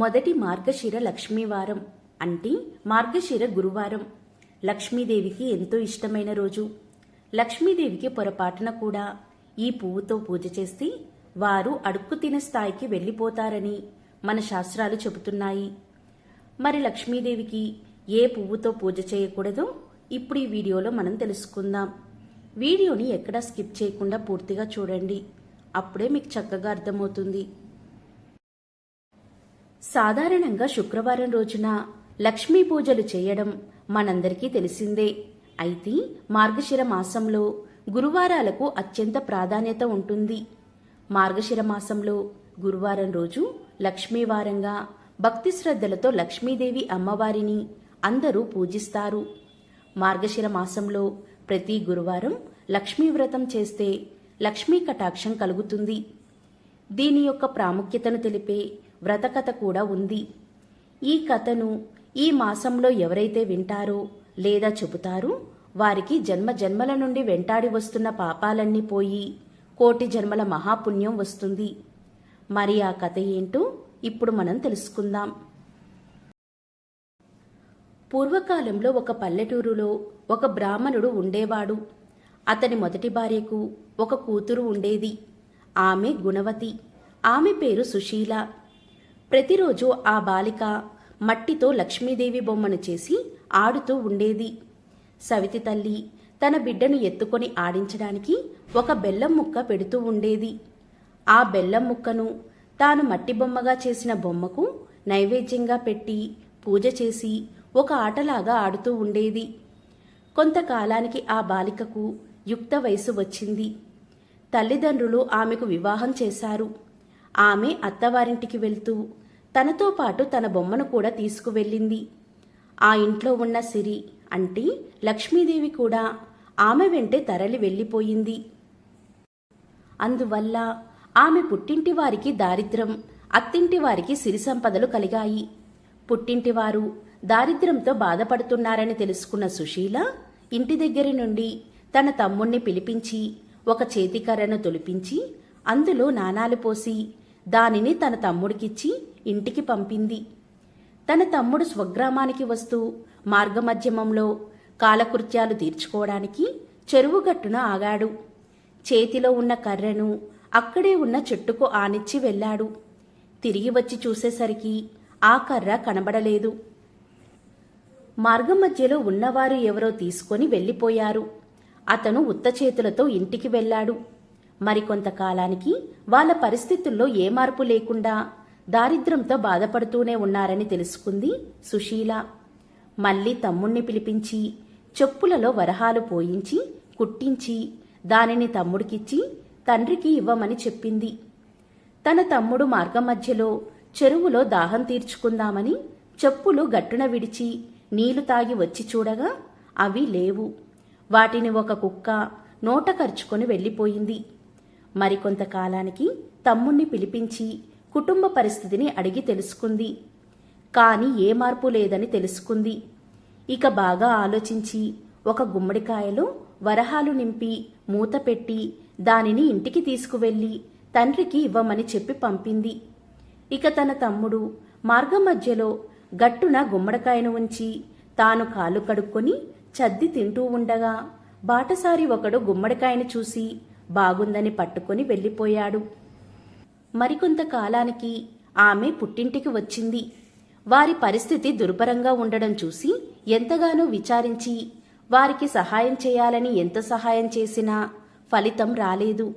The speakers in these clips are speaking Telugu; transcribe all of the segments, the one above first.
మొదటి మార్గశిర లక్ష్మీవారం అంటే మార్గశిర గురువారం. లక్ష్మీదేవికి ఎంతో ఇష్టమైన రోజు. లక్ష్మీదేవికి పొరపాటున కూడా ఈ పువ్వుతో పూజ చేస్తే వారు అడుక్కు తినే స్థాయికి వెళ్ళిపోతారని మన శాస్త్రాలు చెబుతున్నాయి. మరి లక్ష్మీదేవికి ఏ పువ్వుతో పూజ చేయకూడదో ఇప్పుడు ఈ వీడియోలో మనం తెలుసుకుందాం. వీడియోని ఎక్కడా స్కిప్ చేయకుండా పూర్తిగా చూడండి. అప్పుడే మీకు చక్కగా అర్థమవుతుంది. సాధారణంగా శుక్రవారం రోజున లక్ష్మీ పూజలు చేయడం మనందరికీ తెలిసిందే. అయితే మార్గశిర మాసంలో గురువారాలకు అత్యంత ప్రాధాన్యత ఉంటుంది. మార్గశిర మాసంలో గురువారం రోజు లక్ష్మీవారంగా భక్తి శ్రద్ధలతో లక్ష్మీదేవి అమ్మవారిని అందరూ పూజిస్తారు. మార్గశిర మాసంలో ప్రతి గురువారం లక్ష్మీ వ్రతం చేస్తే లక్ష్మీ కటాక్షం కలుగుతుంది. దీని యొక్క ప్రాముఖ్యతను తెలిపే వ్రతకథ కూడా ఉంది. ఈ కథను ఈ మాసంలో ఎవరైతే వింటారో లేదా చెబుతారో వారికి జన్మ జన్మల నుండి వెంటాడి వస్తున్న పాపాలన్నీ పోయి కోటి జన్మల మహాపుణ్యం వస్తుంది. మరి ఆ కథ ఏంటో ఇప్పుడు మనం తెలుసుకుందాం. పూర్వకాలంలో ఒక పల్లెటూరులో ఒక బ్రాహ్మణుడు ఉండేవాడు. అతని మొదటి భార్యకు ఒక కూతురు ఉండేది. ఆమె గుణవతి. ఆమె పేరు సుశీల. ప్రతిరోజు ఆ బాలిక మట్టితో లక్ష్మీదేవి బొమ్మను చేసి ఆడుతూ ఉండేది. సవితి తల్లి తన బిడ్డను ఎత్తుకొని ఆడించడానికి ఒక బెల్లం ముక్క పెడుతూ ఉండేది. ఆ బెల్లం ముక్కను తాను మట్టి బొమ్మగా చేసిన బొమ్మకు నైవేద్యంగా పెట్టి పూజ చేసి ఒక ఆటలాగా ఆడుతూ ఉండేది. కొంతకాలానికి ఆ బాలికకు యుక్త వయసు వచ్చింది. తల్లిదండ్రులు ఆమెకు వివాహం చేశారు. ఆమె అత్తవారింటికి వెళ్తూ తనతో పాటు తన బొమ్మను కూడా తీసుకువెళ్ళింది. ఆ ఇంట్లో ఉన్న సిరి అంటే లక్ష్మీదేవి కూడా ఆమె వెంటే తరలి వెళ్ళిపోయింది. అందువల్ల ఆమె పుట్టింటి వారికి దారిద్ర్యం అత్తింటి వారికి సిరి సంపదలు కలిగాయి. పుట్టింటివారు దారిద్ర్యంతో బాధపడుతున్నారని తెలుసుకున్న సుశీల ఇంటి దగ్గరి నుండి తన తమ్ముణ్ణి పిలిపించి ఒక చేతికర్రను తొలిపించి అందులో నాణాలు పోసి దానిని తన తమ్ముడికిచ్చి ఇంటికి పంపింది. తన తమ్ముడు స్వగ్రామానికి వస్తూ మార్గమధ్యమంలో కాలకృత్యాలు తీర్చుకోవడానికి చెరువు గట్టున ఆగాడు. చేతిలో ఉన్న కర్రను అక్కడే ఉన్న చెట్టుకు ఆనిచ్చి వెళ్ళాడు. తిరిగి వచ్చి చూసేసరికి ఆ కర్ర కనబడలేదు. మార్గం మధ్యలో ఉన్నవారు ఎవరో తీసుకొని వెళ్ళిపోయారు. అతను ఉత్త చేతులతో ఇంటికి వెళ్ళాడు. మరికొంతకాలానికి వాళ్ళ పరిస్థితుల్లో ఏ మార్పు లేకుండా దారిద్ర్యంతో బాధపడుతూనే ఉన్నారని తెలుసుకుంది సుశీల. మళ్ళీ తమ్ముణ్ణి పిలిపించి చెప్పులలో వరహాలు పోయించి కుట్టించి దానిని తమ్ముడికిచ్చి తండ్రికి ఇవ్వమని చెప్పింది. తన తమ్ముడు మార్గం మధ్యలో చెరువులో దాహం తీర్చుకుందామని చెప్పులు గట్టున విడిచి నీళ్ళు తాగి వచ్చి చూడగా అవి లేవు. వాటిని ఒక కుక్క నోట ఖర్చుకొని వెళ్ళిపోయింది. మరికొంతకాలానికి తమ్ముణ్ణి పిలిపించి కుటుంబ పరిస్థితిని అడిగి తెలుసుకుంది. కాని ఏ మార్పు లేదని తెలుసుకుంది. ఇక బాగా ఆలోచించి ఒక గుమ్మడికాయలో వరహాలు నింపి మూత పెట్టి దానిని ఇంటికి తీసుకువెళ్ళి తండ్రికి ఇవ్వమని చెప్పి పంపింది. ఇక తన తమ్ముడు మార్గం మధ్యలో గట్టున గుమ్మడికాయను ఉంచి తాను కాలు కడుక్కొని చద్ది తింటూ ఉండగా బాటసారి ఒకడు గుమ్మడికాయను చూసి బాగుందని పట్టుకొని వెళ్ళిపోయాడు. మరికొంత కాలానికి ఆమె పుట్టింటికి వచ్చింది. వారి పరిస్థితి దుర్భరంగా ఉండడం చూసి ఎంతగానో విచారించి వారికి సహాయం చేయాలని ఎంత సహాయం చేసినా ఫలితం రాలేదు.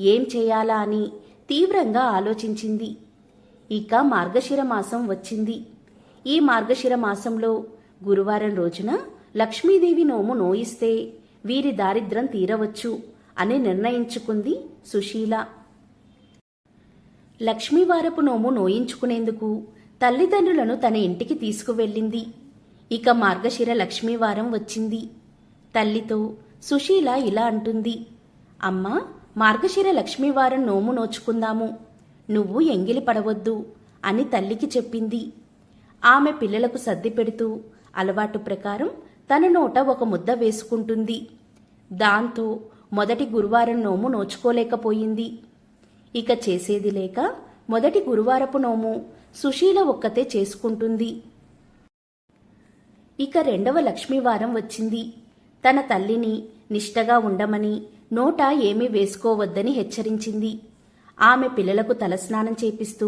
ఏం చేయాలా అని తీవ్రంగా ఆలోచించింది. ఇక మార్గశిర మాసం వచ్చింది. ఈ మార్గశిర మాసంలో గురువారం రోజున లక్ష్మీదేవి నోము నోయిస్తే వీరి దారిద్ర్యం తీరవచ్చు. అని నిర్ణయించుకుంది సుశీల. లక్ష్మీవారపు నోము నోయించుకునేందుకు తల్లిదండ్రులను తన ఇంటికి తీసుకువెళ్ళింది. ఇక మార్గశిర లక్ష్మీవారం వచ్చింది. తల్లితో సుశీల ఇలా అంటుంది. అమ్మా మార్గశిర లక్ష్మీవారం నోము నోచుకుందాము. నువ్వు ఎంగిలి పడవద్దు అని తల్లికి చెప్పింది. ఆమె పిల్లలకు సర్ది పెడుతూ అలవాటు ప్రకారం తన నోట ఒక ముద్ద వేసుకుంటుంది. దాంతో మొదటి గురువారం నోము నోచుకోలేకపోయింది. ఇక చేసేది లేక మొదటి గురువారపు నోము సుశీల ఒక్కతే చేసుకుంటుంది. ఇక రెండవ లక్ష్మీవారం వచ్చింది. తన తల్లిని నిష్టగా ఉండమని నోట ఏమీ వేసుకోవద్దని హెచ్చరించింది. ఆమె పిల్లలకు తలస్నానం చేపిస్తూ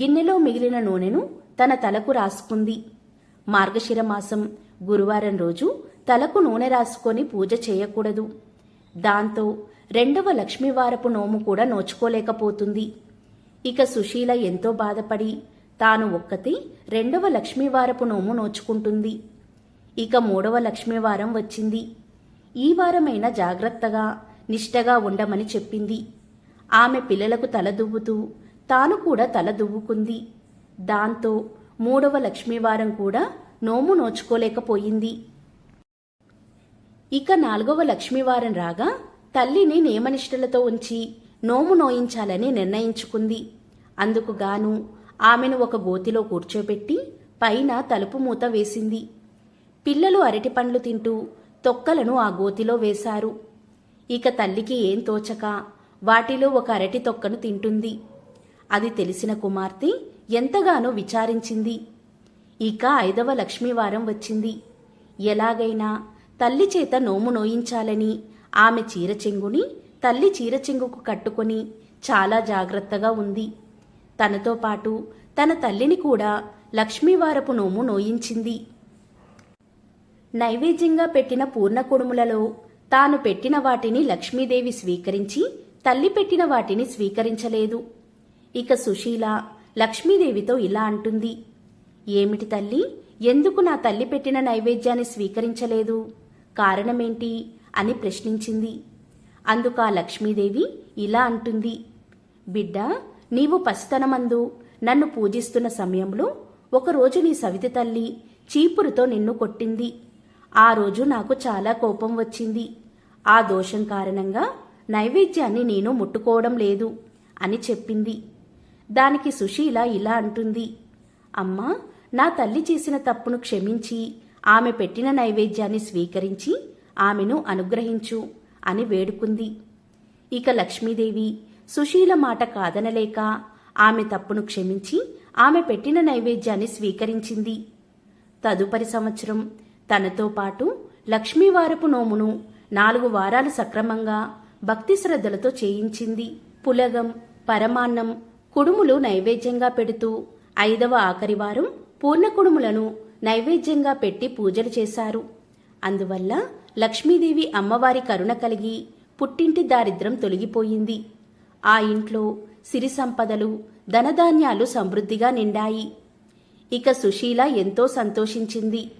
గిన్నెలో మిగిలిన నూనెను తన తలకు రాసుకుంది. మార్గశిర మాసం గురువారం రోజు తలకు నూనె రాసుకొని పూజ చేయకూడదు. దాంతో రెండవ లక్ష్మీవారపు నోము కూడా నోచుకోలేకపోతుంది. ఇక సుశీల ఎంతో బాధపడి తాను ఒక్కతే రెండవ లక్ష్మీవారపు నోము నోచుకుంటుంది. ఇక మూడవ లక్ష్మీవారం వచ్చింది. ఈ వారమైనా జాగ్రత్తగా నిష్టగా ఉండమని చెప్పింది. ఆమె పిల్లలకు తల దువ్వుతూ తాను కూడా తల దువ్వుకుంది. దాంతో మూడవ లక్ష్మీవారం కూడా నోము నోచుకోలేకపోయింది. ఇక నాలుగవ లక్ష్మీవారం రాగా తల్లిని నియమనిష్టలతో ఉంచి నోము నోయించాలని నిర్ణయించుకుంది. అందుకు గాను ఆమెను ఒక గోతిలో కూర్చోబెట్టి పైన తలుపు మూత వేసింది. పిల్లలు అరటిపండ్లు తింటూ తొక్కలను ఆ గోతిలో వేశారు. ఇక తల్లికి ఏం తోచక వాటిలో ఒక అరటి తొక్కను తింటుంది. అది తెలిసిన కుమార్తె ఎంతగానో విచారించింది. ఇక ఐదవ లక్ష్మీవారం వచ్చింది. ఎలాగైనా తల్లి చేత నోము నోయించాలని. ఆమె చీరచెంగుని తల్లి చీరచెంగుకు కట్టుకొని చాలా జాగ్రత్తగా ఉంది. తనతో పాటు తన తల్లిని కూడా లక్ష్మీవారపు నోము నోయించింది. నైవేద్యంగా పెట్టిన పూర్ణ కుడుములలో తాను పెట్టిన వాటిని లక్ష్మీదేవి స్వీకరించి తల్లి పెట్టిన వాటిని స్వీకరించలేదు. ఇక సుశీల లక్ష్మీదేవితో ఇలా అంటుంది. ఏమిటి తల్లి? ఎందుకు నా తల్లి పెట్టిన నైవేద్యాన్ని స్వీకరించలేదు? కారణమేంటి అని ప్రశ్నించింది. అందుకు ఆ లక్ష్మీదేవి ఇలా అంటుంది. బిడ్డ నీవు పసితనమందు నన్ను పూజిస్తున్న సమయంలో ఒకరోజు నీ సవితి తల్లి చీపురుతో నిన్ను కొట్టింది. ఆ రోజు నాకు చాలా కోపం వచ్చింది. ఆ దోషం కారణంగా నైవేద్యాన్ని నేను ముట్టుకోవడం లేదు అని చెప్పింది. దానికి సుశీల ఇలా అంటుంది. అమ్మా నా తల్లి చేసిన తప్పును క్షమించి ఆమె పెట్టిన నైవేద్యాన్ని స్వీకరించి ఆమెను అనుగ్రహించు అని వేడుకుంది. ఇక లక్ష్మీదేవి సుశీల మాట కాదనలేక ఆమె తప్పును క్షమించి ఆమె పెట్టిన నైవేద్యాన్ని స్వీకరించింది. తదుపరి సంవత్సరం తనతో పాటు లక్ష్మీవారపు నోమును నాలుగు వారాలు సక్రమంగా భక్తి శ్రద్ధలతో చేయించింది. పులగం పరమాన్నం కుడుములు నైవేద్యంగా పెడుతూ ఐదవ ఆఖరి వారం పూర్ణ కుడుములను నైవేద్యంగా పెట్టి పూజలు చేశారు. అందువల్ల లక్ష్మీదేవి అమ్మవారి కరుణ కలిగి పుట్టింటి దారిద్రం తొలగిపోయింది. ఆ ఇంట్లో సిరి సంపదలు ధనధాన్యాలు సమృద్ధిగా నిండాయి. ఇక సుశీల ఎంతో సంతోషించింది.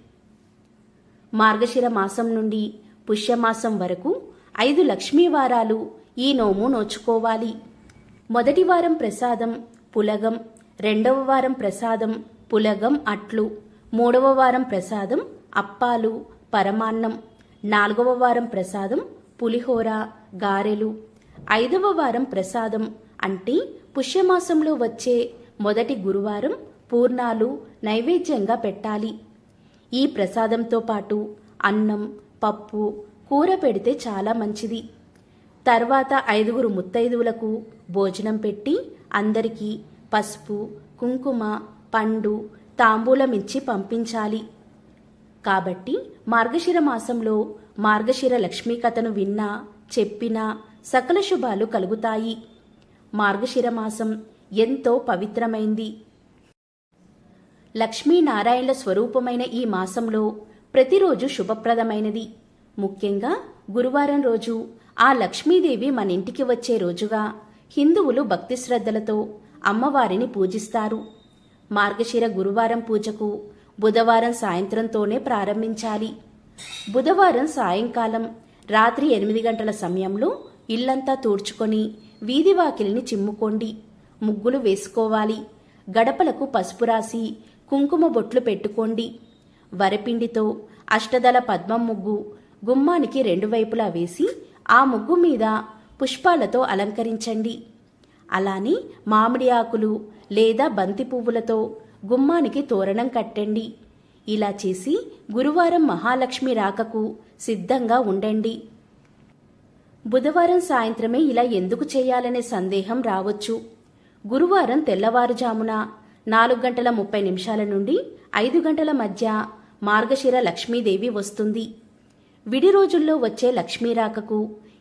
మార్గశిర మాసం నుండి పుష్యమాసం వరకు ఐదు లక్ష్మీ వారాలు ఈ నోము నోచుకోవాలి. మొదటి వారం ప్రసాదం పులగం రెండవ వారం ప్రసాదం పులగం అట్లు. మూడవ వారం ప్రసాదం అప్పాలు పరమాన్నం. నాలుగవ వారం ప్రసాదం పులిహోర గారెలు. ఐదవ వారం ప్రసాదం అంటే పుష్యమాసంలో వచ్చే మొదటి గురువారం పూర్ణాలు నైవేద్యంగా పెట్టాలి. ఈ ప్రసాదంతో పాటు అన్నం పప్పు కూర పెడితే చాలా మంచిది. తర్వాత ఐదుగురు ముత్తైదువులకు భోజనం పెట్టి అందరికీ పసుపు కుంకుమ పండు తాంబూలమిచ్చి పంపించాలి. కాబట్టి మార్గశిర మాసంలో మార్గశిర లక్ష్మీ కథను విన్నా చెప్పినా సకల శుభాలు కలుగుతాయి. మార్గశిర మాసం ఎంతో పవిత్రమైంది. లక్ష్మీనారాయణల స్వరూపమైన ఈ మాసంలో ప్రతిరోజు శుభప్రదమైనది. ముఖ్యంగా గురువారం రోజు ఆ లక్ష్మీదేవి మన ఇంటికి వచ్చే రోజుగా హిందువులు భక్తి శ్రద్ధలతో అమ్మవారిని పూజిస్తారు. మార్గశిర గురువారం పూజకు బుధవారం సాయంత్రంతోనే ప్రారంభించాలి. బుధవారం సాయంకాలం రాత్రి ఎనిమిది గంటల సమయంలో ఇల్లంతా తూడ్చుకొని వీధి వాకిలిని చిమ్ముకోండి. ముగ్గులు వేసుకోవాలి. గడపలకు పసుపు రాసి కుంకుమ బొట్లు పెట్టుకోండి. వరపిండితో అష్టదల పద్మం ముగ్గు గుమ్మానికి రెండు వైపులా వేసి ఆ ముగ్గు మీద పుష్పాలతో అలంకరించండి. అలానే మామిడి ఆకులు లేదా బంతి పువ్వులతో గుమ్మానికి తోరణం కట్టండి. ఇలా చేసి గురువారం మహాలక్ష్మి రాకకు సిద్ధంగా ఉండండి. బుధవారం సాయంత్రమే ఇలా ఎందుకు చేయాలనే సందేహం రావచ్చు. గురువారం తెల్లవారుజామున నాలుగు గంటల ముప్పై నిమిషాల నుండి ఐదు గంటల మధ్య మార్గశిర లక్ష్మీదేవి వస్తుంది. విడి రోజుల్లో వచ్చే లక్ష్మీరాకకు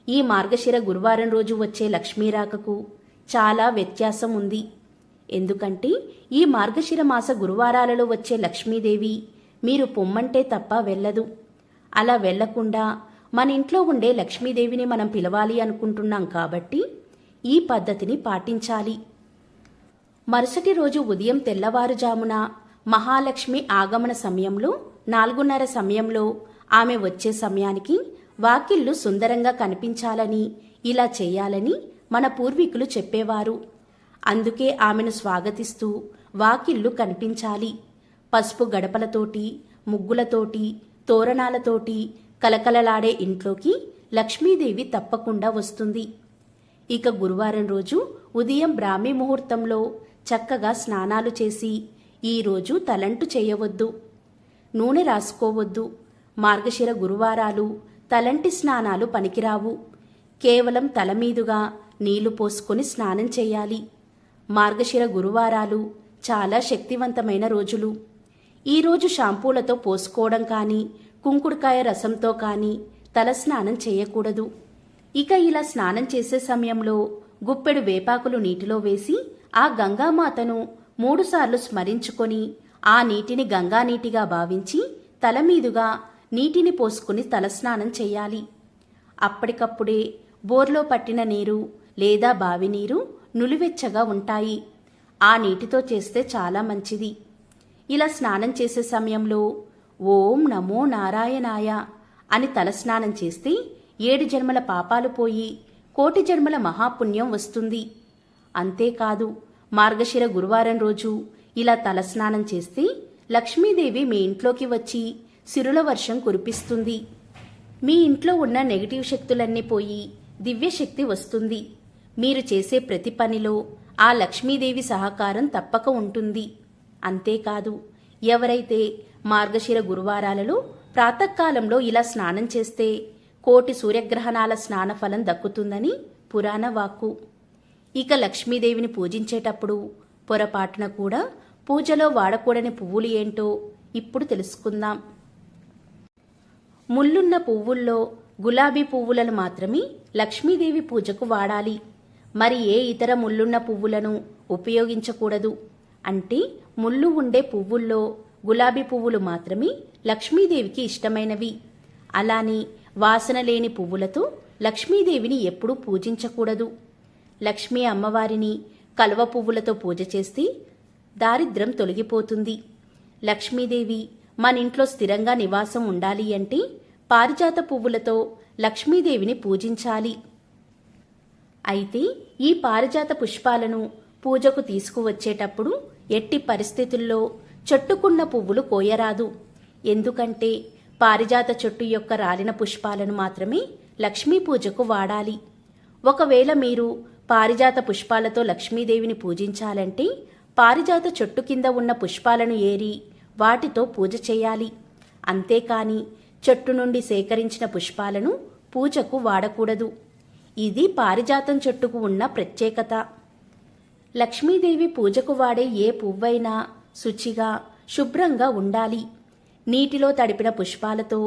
ఈ మార్గశిర గురువారం రోజు వచ్చే లక్ష్మీరాకకు చాలా వ్యత్యాసం ఉంది ఎందుకంటే ఈ మార్గశిర మాస గురువారాలలో వచ్చే లక్ష్మీదేవి మీరు పొమ్మంటే తప్ప వెళ్ళదు. అలా వెళ్ళకుండా మన ఇంట్లో ఉండే లక్ష్మీదేవిని మనం పిలవాలి అనుకుంటున్నాం కాబట్టి ఈ పద్ధతిని పాటించాలి. మరుసటి రోజు ఉదయం తెల్లవారుజామున మహాలక్ష్మి ఆగమన సమయంలో నాలుగున్నర సమయంలో ఆమె వచ్చే సమయానికి వాకిళ్ళు సుందరంగా కనిపించాలని ఇలా చేయాలని మన పూర్వీకులు చెప్పేవారు. అందుకే ఆమెను స్వాగతిస్తూ వాకిళ్ళు కనిపించాలి. పసుపు గడపలతోటి ముగ్గులతోటి తోరణాలతోటి కలకలలాడే ఇంట్లోకి లక్ష్మీదేవి తప్పకుండా వస్తుంది. ఇక గురువారం రోజు ఉదయం బ్రాహ్మీ ముహూర్తంలో చక్కగా స్నానాలు చేసి ఈరోజు తలంటు చేయవద్దు. నూనె రాసుకోవద్దు. మార్గశిర గురువారాలు తలంటి స్నానాలు పనికిరావు. కేవలం తల మీదుగా నీళ్ళు పోసుకొని స్నానం చేయాలి. మార్గశిర గురువారాలు చాలా శక్తివంతమైన రోజులు. ఈరోజు షాంపూలతో పోసుకోవడం కానీ కుంకుడుకాయ రసంతో కానీ తలస్నానం చేయకూడదు. ఇక ఇలా స్నానం చేసే సమయంలో గుప్పెడు వేపాకులు నీటిలో వేసి ఆ గంగామాతను మూడుసార్లు స్మరించుకొని ఆ నీటిని గంగా నీటిగా భావించి తల మీదుగా నీటిని పోసుకుని తలస్నానం చేయాలి. అప్పటికప్పుడే బోర్లో పట్టిన నీరు లేదా బావి నీరు నులివెచ్చగా ఉంటాయి. ఆ నీటితో చేస్తే చాలా మంచిది. ఇలా స్నానం చేసే సమయంలో ఓం నమో నారాయణాయ అని తలస్నానం చేస్తే ఏడు జన్మల పాపాలు పోయి కోటి జన్మల మహాపుణ్యం వస్తుంది. అంతేకాదు మార్గశిర గురువారం రోజు ఇలా తలస్నానం చేస్తే లక్ష్మీదేవి మీ ఇంట్లోకి వచ్చి సిరుల వర్షం కురిపిస్తుంది. మీ ఇంట్లో ఉన్న నెగిటివ్ శక్తులన్నీ పోయి దివ్యశక్తి వస్తుంది. మీరు చేసే ప్రతి పనిలో ఆ లక్ష్మీదేవి సహకారం తప్పక ఉంటుంది. అంతేకాదు ఎవరైతే మార్గశిర గురువారాలలో ప్రాతకాలంలో ఇలా స్నానం చేస్తే కోటి సూర్యగ్రహణాల స్నాన ఫలం దక్కుతుందని పురాణ వాక్కు. ఇక లక్ష్మీదేవిని పూజించేటప్పుడు పొరపాటున కూడా పూజలో వాడకూడని పువ్వులు ఏంటో ఇప్పుడు తెలుసుకుందాం. ముల్లున్న పువ్వుల్లో గులాబీ పువ్వులను మాత్రమే లక్ష్మీదేవి పూజకు వాడాలి. మరి ఏ ఇతర ముళ్ళున్న పువ్వులను ఉపయోగించకూడదు? అంటే ముళ్ళు ఉండే పువ్వుల్లో గులాబీ పువ్వులు మాత్రమే లక్ష్మీదేవికి ఇష్టమైనవి. అలానే వాసన లేని పువ్వులతో లక్ష్మీదేవిని ఎప్పుడూ పూజించకూడదు. లక్ష్మీ అమ్మవారిని కలువ పువ్వులతో పూజ చేస్తే దారిద్ర్యం తొలగిపోతుంది. లక్ష్మీదేవి మన ఇంట్లో స్థిరంగా నివాసం ఉండాలి అంటే పారిజాత పువ్వులతో లక్ష్మీదేవిని పూజించాలి. అయితే ఈ పారిజాత పుష్పాలను పూజకు తీసుకువచ్చేటప్పుడు ఎట్టి పరిస్థితుల్లో చెట్టుకున్న పువ్వులు కోయరాదు. ఎందుకంటే పారిజాత చెట్టు యొక్క రాలిన పుష్పాలను మాత్రమే లక్ష్మీ పూజకు వాడాలి. ఒకవేళ మీరు పారిజాత పుష్పాలతో లక్ష్మీదేవిని పూజించాలంటే పారిజాత చెట్టు కింద ఉన్న పుష్పాలను ఏరి వాటితో పూజ చేయాలి. అంతేకాని చెట్టు నుండి సేకరించిన పుష్పాలను పూజకు వాడకూడదు. ఇది పారిజాతం చెట్టుకు ఉన్న ప్రత్యేకత. లక్ష్మీదేవి పూజకు వాడే ఏ పువ్వైనా శుచిగా శుభ్రంగా ఉండాలి. నీటిలో తడిపిన పుష్పాలతో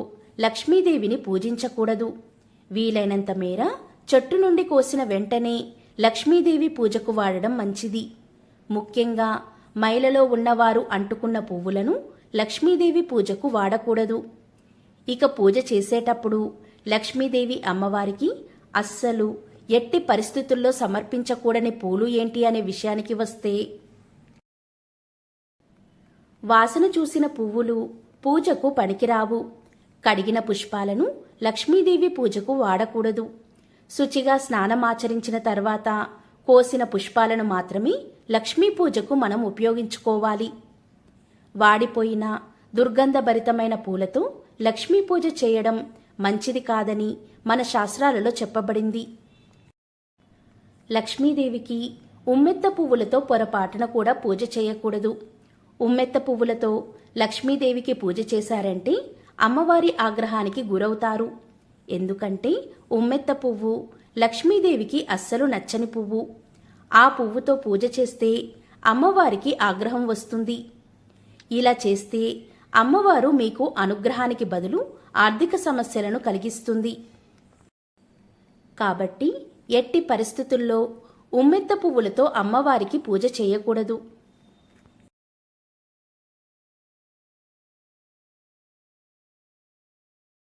లక్ష్మీదేవిని పూజించకూడదు. వీలైనంత మేర చెట్టు నుండి కోసిన వెంటనే లక్ష్మీదేవి పూజకు వాడడం మంచిది. ముఖ్యంగా మైలలో ఉన్నవారు అంటుకున్న పువ్వులను లక్ష్మీదేవి పూజకు వాడకూడదు. ఇక పూజ చేసేటప్పుడు లక్ష్మీదేవి అమ్మవారికి అస్సలు ఎట్టి పరిస్థితుల్లో సమర్పించకూడని పూలు ఏంటి అనే విషయానికి వస్తే వాసన చూసిన పువ్వులు పూజకు పనికిరావు. కడిగిన పుష్పాలను లక్ష్మీదేవి పూజకు వాడకూడదు. శుచిగా స్నానమాచరించిన తర్వాత కోసిన పుష్పాలను మాత్రమే లక్ష్మీ పూజకు మనం ఉపయోగించుకోవాలి. వాడిపోయిన దుర్గంధభరితమైన పూలతో లక్ష్మీ పూజ చేయడం మంచిది కాదని మన శాస్త్రాలలో చెప్పబడింది. లక్ష్మీదేవికి ఉమ్మెత్త పువ్వులతో పొరపాటున కూడా పూజ చేయకూడదు. ఉమ్మెత్త పువ్వులతో లక్ష్మీదేవికి పూజ చేశారంటే అమ్మవారి ఆగ్రహానికి గురవుతారు. ఎందుకంటే ఉమ్మెత్త పువ్వు లక్ష్మీదేవికి అస్సలు నచ్చని పువ్వు. ఆ పువ్వుతో పూజ చేస్తే అమ్మవారికి ఆగ్రహం వస్తుంది. ఇలా చేస్తే అమ్మవారు మీకు అనుగ్రహానికి బదులు ఆర్థిక సమస్యలను కలిగిస్తుంది. కాబట్టి ఎట్టి పరిస్థితుల్లో ఉమ్మెత్త పువ్వులతో అమ్మవారికి పూజ చేయకూడదు.